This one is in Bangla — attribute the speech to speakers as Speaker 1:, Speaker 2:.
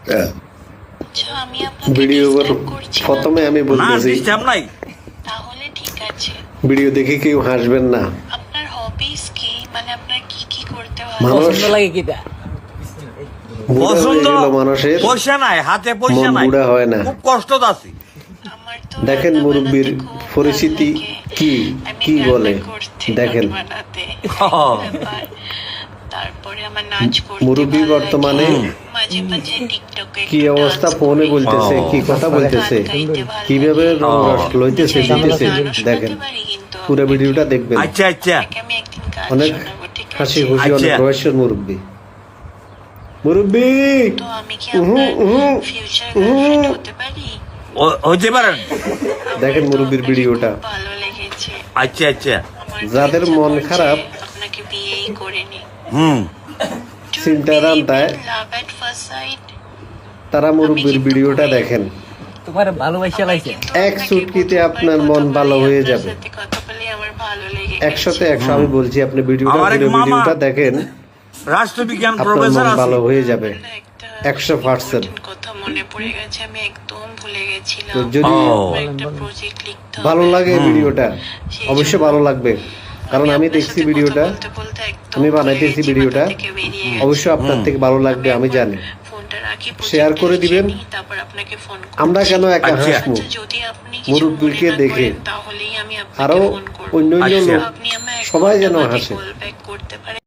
Speaker 1: আচ্ছা
Speaker 2: ভিডিও
Speaker 1: করছি না।
Speaker 2: প্রথমে আমি বলতেছি
Speaker 3: নাই।
Speaker 1: তাহলে ঠিক আছে।
Speaker 2: ভিডিও দেখে কেউ হাসবেন না।
Speaker 1: আপনার হবিস কি? মানে আপনার কি কি করতে
Speaker 2: মানুষ
Speaker 4: পছন্দ লাগে কিটা
Speaker 3: পছন্দ
Speaker 2: মানুষের।
Speaker 3: পয়সা নাই হাতে পয়সা নাই।
Speaker 2: বুড়া হয় না।
Speaker 3: খুব কষ্ট আছি।
Speaker 2: দেখেন মুরব্বির পরিস্থিতি কি কি বলে? দেখেন। মুরব্বি বর্তমানে কি অবস্থা ফোনে বলতেছে। কি কথা বলতেছে? কীভাবে রস লইতেছে
Speaker 1: চাইলে
Speaker 2: দিতেছে? দেখেন
Speaker 1: পুরো
Speaker 2: ভিডিওটা দেখবেন।
Speaker 3: আচ্ছা আচ্ছা।
Speaker 2: অনেক হাসি? খুশি অনেক
Speaker 3: আচ্ছা।
Speaker 2: বয়সের মুরব্বী। মুরব্বী!
Speaker 1: তো আমি কি
Speaker 2: উহু,
Speaker 1: আপনার ফিউচার হতে পারি?
Speaker 3: পারেন।
Speaker 2: দেখেন মুরব্বির ভিডিওটা।
Speaker 3: আচ্ছা আচ্ছা।
Speaker 2: যাদের মন খারাপ,
Speaker 1: আপনাকে বিয়েই করে
Speaker 3: হুম।
Speaker 2: চিন্তা রান্তায় তারা মুরব্বীর ভিডিওটা দেখেন।
Speaker 4: তোমার ভালোবাসা লাগছে।
Speaker 2: এক চুটকিতে আপনার মন ভালো হয়ে যাবে।
Speaker 1: কথা বলে আমার ভালো লেগে
Speaker 2: একশোতে একশো আমি বলছি আপনি ভিডিওটা ভিডিওটা দেখেন।
Speaker 3: রাষ্ট্রবিজ্ঞান
Speaker 2: আপনার
Speaker 3: প্রফেসর
Speaker 2: মন ভালো হয়ে যাবে।
Speaker 1: একশো
Speaker 2: 100%
Speaker 1: কথা মনে পড়ে গেছে আমি একদম ভুলে গেছিলাম।
Speaker 2: যদি। ভালো লাগে ভিডিওটা অবশ্যই ভালো লাগবে। কারণ আমি দেখছি ভিডিওটা আমি বানাইতেছি ভিডিওটা। অবশ্যই আপনার থেকে ভালো লাগবে আমি জানি শেয়ার করে দিবেন। আমরা কেন একা
Speaker 3: আচ্ছা।
Speaker 2: হাসবো
Speaker 1: আচ্ছা,
Speaker 2: মুরব্বিকে দেখে
Speaker 1: আরও
Speaker 2: অন্য অন্য
Speaker 3: আচ্ছা।
Speaker 2: লোক সবাই যেন হাসে